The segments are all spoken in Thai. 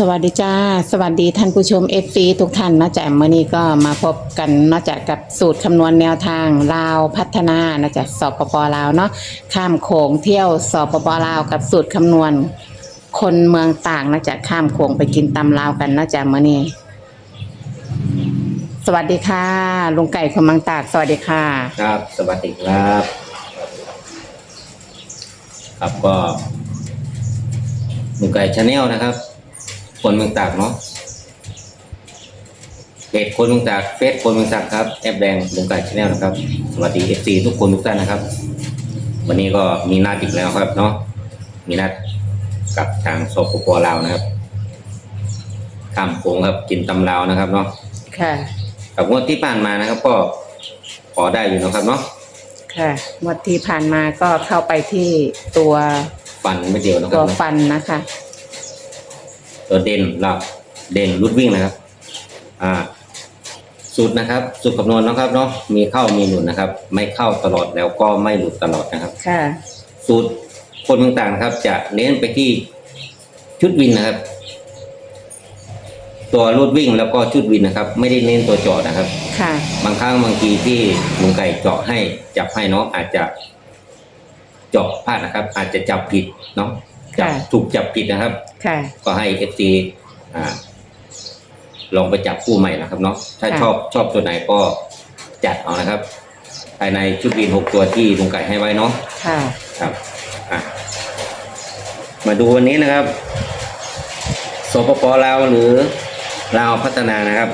สวัสดีจ้า สวัสดีท่านผู้ชมเอฟซีทุกท่านนะจ๊ะเมื่อนี้ก็มาพบกันนอกจากกับสูตรคำนวณแนวทางลาวพัฒนานะจ๊ะสปปลาวเนาะข้ามโขงเที่ยวสปปลาวกับสูตรคำนวณ คนเมืองต่างนะจ๊ะข้ามโขงไปกินตำลาวกันนะจ๊ะเมื่อนี้ สวัสดีค่ะลุงไก่คนเมืองตาก สวัสดีค่ะ ครับ สวัสดีครับ ครับก็หนุ่มไก่ชาแนลนะครับ คนเมืองตากเนาะเพจคนเมืองตากเฟซคนเมืองตากครับแอปแดงหนุ่มไก่ชาแนลนะครับสวัสดีเอฟซีทุกคนทุกท่านนะครับ วันนี้ก็มีนัดอีกแล้วครับเนาะมีนัดกับทางสปปลาวนะครับข้ามโขงครับกินตำลาวนะครับเนาะค่ะกับงวดที่ผ่านมานะครับ ก็ขอได้อยู่นะครับเนาะค่ะงวดที่ผ่านมาก็เข้าไปที่ตัวฟันไม่เดียวนะคตัรัวบฟันนะคะ ตัวเด่นหลับเด่นรุดวิ่งนะครับ อ่า สูตรนะครับ สูตรคำนวณนะครับเนาะมีเข้ามีหลุดนะครับ ไม่เข้าตลอดแล้วก็ไม่หลุดตลอดนะครับ ค่ะ สูตรคนต่างๆนะครับ จะเน้นไปที่ชุดวินนะครับ ตัวรูดวิ่งแล้วก็ชุดวินนะครับ ไม่ได้เน้นตัวเจอดนะครับ ค่ะ บางครั้งบางทีที่ลุงไก่เจาะให้จับให้เนาะอาจจะเจาะพลาดนะครับ อาจจะจับผิดเนาะ จับค่ะ ถูกจับผิดนะครับ ค่ะ ก็ให้เอฟซีอ่าลองไปจับคู่ใหม่นะครับเนาะถ้าค่ะ ชอบชอบตัวไหนก็จัดเอานะครับ ภายในชุดบินหกตัวที่ลุงไก่ให้ไว้เนาะ ค่ะ ครับอะมาดูวันนี้นะครับสปปลาวหรือลาวพัฒนานะครับ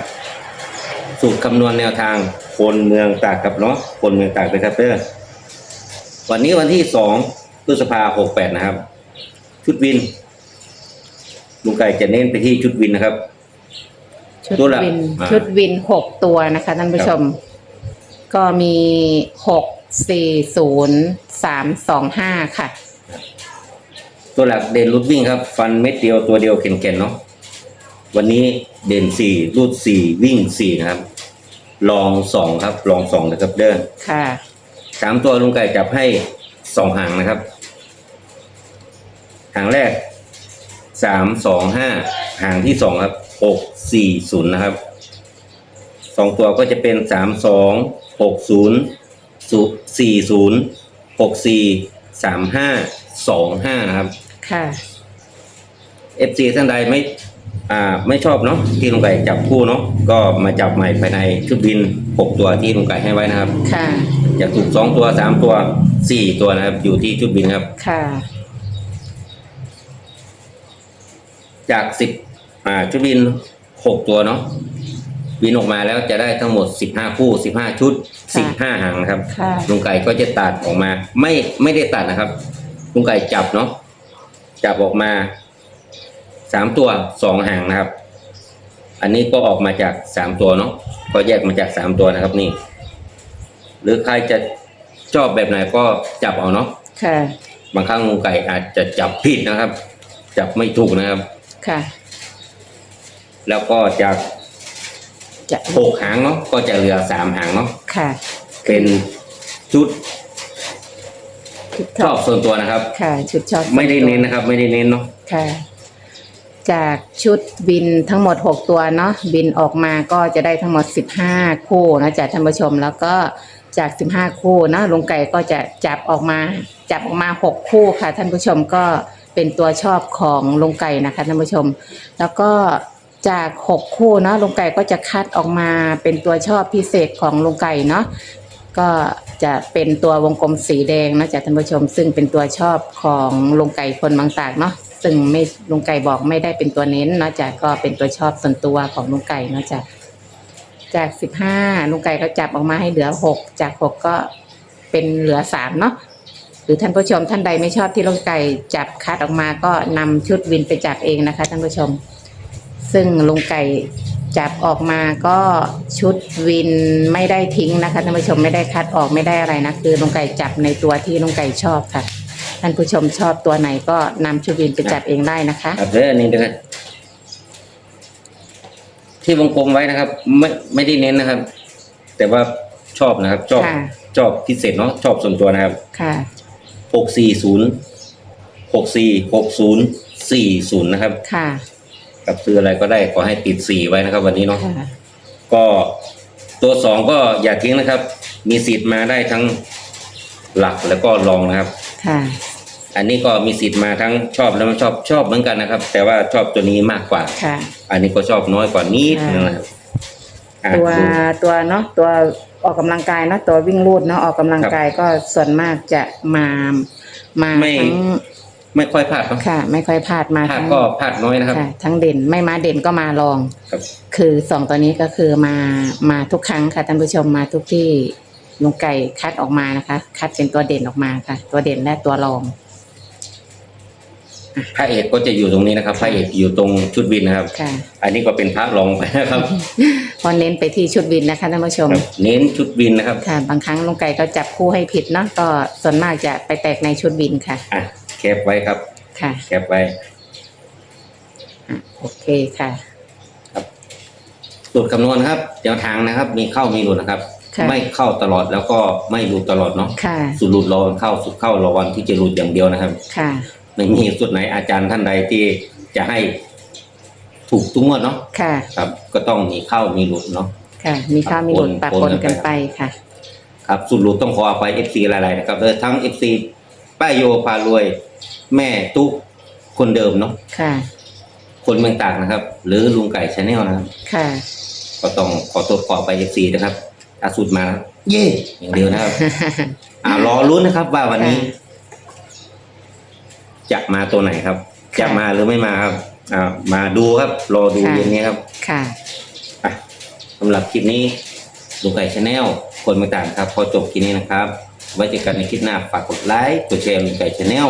สูตรคำนวณแนวทางคนเมืองตากกับเนาะคนเมืองตากเลยครับเด้อวันนี้วันที่สองพฤษภาหกแปดนะครับ ชุดวินลุงไก่จะเน้นไปที่ชุดวินนะครับ ชุดตัวละวินอ่า ชุดวินหกตัวนะคะท่านผู้ชม ก็มีหกสี่ศูนย์สามสองห้าค่ะ ตัวหลักเด่นรุดวิ่งครับ ฟันเม็ดเดียวตัวเดียวเข็นๆเนาะวันนี้เด่นสี่รูดสี่วิ่งสี่นะครับ ลองสองครับ ลองสองนะครับเดินค่ะ สามตัวลุงไก่จับให้สองหางนะครับ หางแรกสามสองห้าหางที่สองครับหกสี่ศูนย์นะครับสองตัวก็จะเป็นสามสองหกศูนย์สี่ศูนย์หกสี่สามห้าสองห้านะครับ ค่ะเอฟซีท่านใดไม่ อ่า ไม่ชอบเนาะที่ลุงไก่จับคู่เนาะก็มาจับใหม่ภายในชุดบินหกตัวที่ลุงไก่ให้ไว้นะครับ ค่ะอยากถูกสองตัวสามตัวสี่ตัวนะครับ อยู่ที่ชุดบินครับ ค่ะ จากสิบอ่าชุดบินหกตัวเนาะบินออกมาแล้วจะได้ทั้งหมดสิบห้าคู่สิบห้าชุดสิบห้าหางนะครับค่ะ ลุงไก่ก็จะตัดออกมา ไม่ไม่ได้ตัดนะครับ ลุงไก่จับเนาะจับออกมาสามตัวสองหางนะครับ อันนี้ก็ออกมาจากสามตัวเนาะก็แยกมาจากสามตัวนะครับนี่ หรือใครจะชอบแบบไหนก็จับเอาเนาะ ค่ะ บางครั้งลุงไก่อาจจะจับผิดนะครับ จับไม่ถูกนะครับ ค่ะ แล้วก็จากจะหกหางเนาะก็จะเหลือสามหางเนาะค่ะ เป็นชุดชุดชอบส่วนตัวนะครับ ค่ะ ชุดชอบไม่ได้เน้นนะครับ ไม่ได้เน้นเนาะค่ะ จากชุดบินทั้งหมด6ตัวเนาะบินออกมาก็จะได้ทั้งหมด15คู่นะจากท่านผู้ชมแล้วก็จาก 15 คู่นะลุงไก่ก็จะจับออกมา จับออกมา 6 คู่ค่ะ ท่านผู้ชมก็ เป็นตัวชอบของลุงไก่นะคะท่านผู้ชม แล้วก็จาก 6 คู่เนาะลุงไก่ก็จะคัดออกมาเป็นตัวชอบพิเศษของลุงไก่เนาะก็จะเป็นตัววงกลมสีแดงนะจากท่านผู้ชม ซึ่งเป็นตัวชอบของลุงไก่คนบางตากเนาะซึ่งไม่ลุงไก่บอกไม่ได้เป็นตัวเน้นนะจ้ะก็เป็นตัวชอบส่วนตัวของลุงไก่นะจ้ะจากสิบห้าลุงไก่ก็จับออกมาให้เหลือหกจากหกก็เป็นเหลือสามเนาะ หรือท่านผู้ชมท่านใดไม่ชอบที่ลุงไก่จับคัดออกมาก็นำชุดวินไปจับเองนะคะท่านผู้ชม ซึ่งลุงไก่จับออกมาก็ชุดวินไม่ได้ทิ้งนะคะท่านผู้ชมไม่ได้คัดออกไม่ได้อะไรนะคือลุงไก่จับในตัวที่ลุงไก่ชอบค่ะท่านผู้ชมชอบตัวไหนก็นำชุดวินไปจับเองได้นะคะครับเรื่องอันนี้นะครับที่วงกลมไว้นะครับ ไม่ไม่ได้เน้นนะครับ แต่ว่าชอบนะครับ ชอบค่ะชอบพิเศษเนาะชอบส่วนตัวนะครับค่ะ หกสี่ศูนย์หกสี่หกศูนย์สี่ศูนย์นะครับ ค่ะกับซื้ออะไรก็ได้ขอให้ติดสี่ไว้นะครับ วันนี้เนาะค่ะก็ตัวสองก็อย่าทิ้งนะครับ มีสิทธิ์มาได้ทั้งหลักแล้วก็รองนะครับ ค่ะ อันนี้ก็มีสิทธิ์มาทั้งชอบและไม่ชอบชอบเหมือนกันนะครับ แต่ว่าชอบตัวนี้มากกว่า ค่ะ อันนี้ก็ชอบน้อยกว่านิดนึงนะครับ อะตัวดู ตัวเนาะตัวออกกำลังกายเนาะตัววิ่งรูดเนาะออกกำลังกายก็ส่วนมากจะมามาไม่ ทั้งไม่ค่อยพลาดเนาะค่ะ ไม่ค่อยพลาดมาพลาดทั้งก็พลาดน้อยนะครับ ค่ะ ทั้งเด่นไม่มาเด่นก็มาลอง ครับ คือสองตัวนี้ก็คือมามาทุกครั้งค่ะท่านผู้ชมมาทุกที่ลุงไก่คัดออกมานะคะ คัดเป็นตัวเด่นออกมาค่ะ ตัวเด่นและตัวรอง พระเอกก็จะอยู่ตรงนี้นะครับพระเอกอยู่ตรงชุดบินนะครับ ค่ะ อันนี้ก็เป็นพระรองไปนะครับพอเน้นไปที่ชุดวินนะคะท่านผู้ชม ครับเน้นชุดบินนะครับค่ะ บางครั้งลุงไก่ก็จับคู่ให้ผิดเนาะก็ส่วนมากจะไปแตกในชุดวินค่ะ อะแคปไว้ครับค่ะ แคปไว้อะโอเคค่ะ สูตรคำนวณนะครับแนวทางนะครับ มีเข้ามีหลุดนะครับ ค่ะ ไม่เข้าตลอดแล้วก็ไม่หลุดตลอดเนาะค่ะสูตรหลุดรอวันเข้าสูตรเข้ารอวันที่จะหลุดอย่างเดียวนะครับ ค่ะ ไม่มีสูตรไหนอาจารย์ท่านใดที่จะให้ถูกทุกงวดเนาะค่ะ ครับ ก็ต้องมีเข้ามีหลุดเนาะ ค่ะ มีข้าวมีหลุดปปะนปปนนกักันนไปไปค่ะ ครับสูตรหลุดต้องขออภัย FC หลายๆนะครับเออทั้ง FC ป้ายโยพารวย แม่ตุ๊กคนเดิมเนาะค่ะ คนเมืองตากนะครับ หรือลุงไก่ชาแนลนะครับ ค่ะ ก็ต้องขอโทษขอไป FC นะครับอาสูตรมาแล้วเย่อย่างเดียวนะครับ อ่ารอรุ้นนะครับว่าวันนี้ค่ะ จะมาตัวไหนครับค่ะจะมาหรือไม่มาครับอ่ามาดูครับ รอดูค่ะเย็นนี้ครับ ค่ะอะสำหรับคลิปนี้ลุงไก่ชาแนลคนต่างๆครับ พอจบคลิปนี้นะครับ ไว้เจอกันในคลิปหน้าฝากกดไลค์กดแชร์ลุงไก่ชาแนล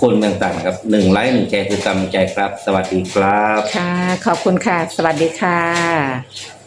คนต่างๆนะครับหนึ่งไลค์หนึ่งแชร์คือกำลังใจครับ สวัสดีครับ ค่ะ ขอบคุณค่ะ สวัสดีค่ะ